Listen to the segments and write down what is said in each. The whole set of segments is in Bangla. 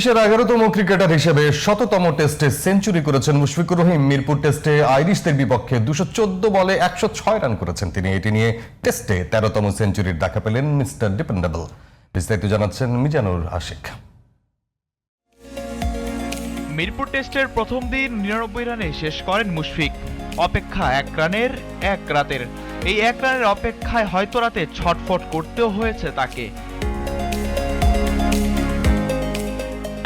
বিশ্বের এগারোতম ক্রিকেটার হিসেবে শততম টেস্টে সেঞ্চুরি করেছেন মুশফিকুর রহিম। মিরপুর টেস্টে আইরিশদের বিপক্ষে দুশো বলে একশো ছয় রান করেছেন তিনি। এটি নিয়ে টেস্টে তেরোতম সেঞ্চুরির দেখা পেলেন মিস্টার ডিপেন্ডেবল। বিস্তারিত জানাচ্ছেন মিজানুর আশিক। মিরপুর টেস্টের প্রথম দিন নিরানব্বই রানে শেষ করেন মুশফিক। অপেক্ষা এক রানের এক রাতের। এই এক রানের অপেক্ষায় হয়তো রাতে ছটফট করতেও হয়েছে তাকে।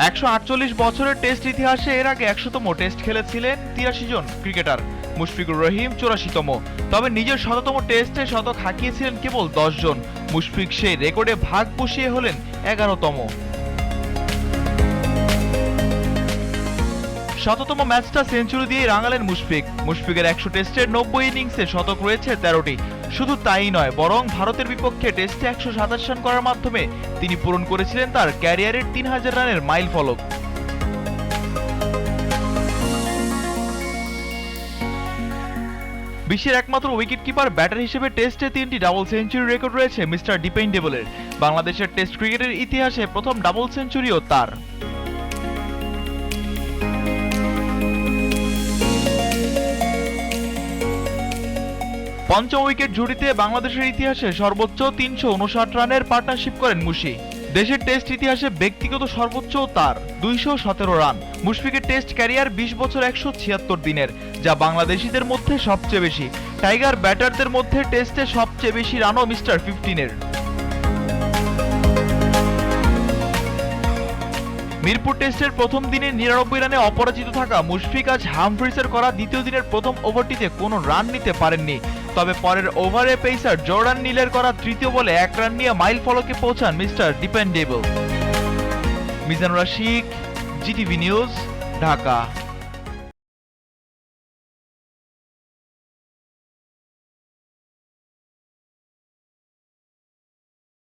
একশো আটচল্লিশ বছরের টেস্ট ইতিহাসে এর আগে একশোতম টেস্ট খেলেছিলেন তিরাশি জন ক্রিকেটার। মুশফিকুর রহিম চুরাশিতম। তবে নিজের শততম টেস্টে শতক হাঁকিয়েছিলেন কেবল জন। মুশফিক সেই রেকর্ডে ভাগ বসিয়ে হলেন এগারোতম। শততম ম্যাচটা সেঞ্চুরি দিয়ে রাঙালেন মুশফিক। মুশফিকের একশো টেস্টের নব্বই ইনিংসে শতক রয়েছে তেরোটি। শুধু তাই নয়, বরং ভারতের বিপক্ষে টেস্টে একশো সাতাশ রান করার মাধ্যমে তিনি পূরণ করেছিলেন তার ক্যারিয়ারের তিন হাজার রানের মাইল ফলক। বিশ্বের একমাত্র উইকেট কিপার ব্যাটার হিসেবে টেস্টে তিনটি ডাবল সেঞ্চুরি রেকর্ড রয়েছে মিস্টার ডিপেন্ডেবলের বাংলাদেশের টেস্ট ক্রিকেটের ইতিহাসে প্রথম ডাবল সেঞ্চুরিও তার। পঞ্চম উইকেট জুটিতে বাংলাদেশের ইতিহাসে সর্বোচ্চ তিনশো উনষাট রানের পার্টনারশিপ করেন মুশি। দেশের টেস্ট ইতিহাসে ব্যক্তিগত সর্বোচ্চ তার দুইশো সতেরো রান। মুশফিকের টেস্ট ক্যারিয়ার বিশ বছর একশো ছিয়াত্তর দিনের, যা বাংলাদেশিদের মধ্যে সবচেয়ে বেশি। টাইগার ব্যাটারদের মধ্যে টেস্টে সবচেয়ে বেশি রানও মিস্টার ফিফটিনের। মিরপুর টেস্টের প্রথম দিনে নিরানব্বই রানে অপরাজিত থাকা মুশফিক আজ হামফ্রিসের করা দ্বিতীয় দিনের প্রথম ওভারটিতে কোনো রান নিতে পারেননি। তবে পরের ওভারে পেসার জর্ডান নীলের করা তৃতীয় বলে এক রান নিয়ে মাইল ফলকে পৌঁছান mister dependable. Mizanur Rashik, GTV news, Dhaka.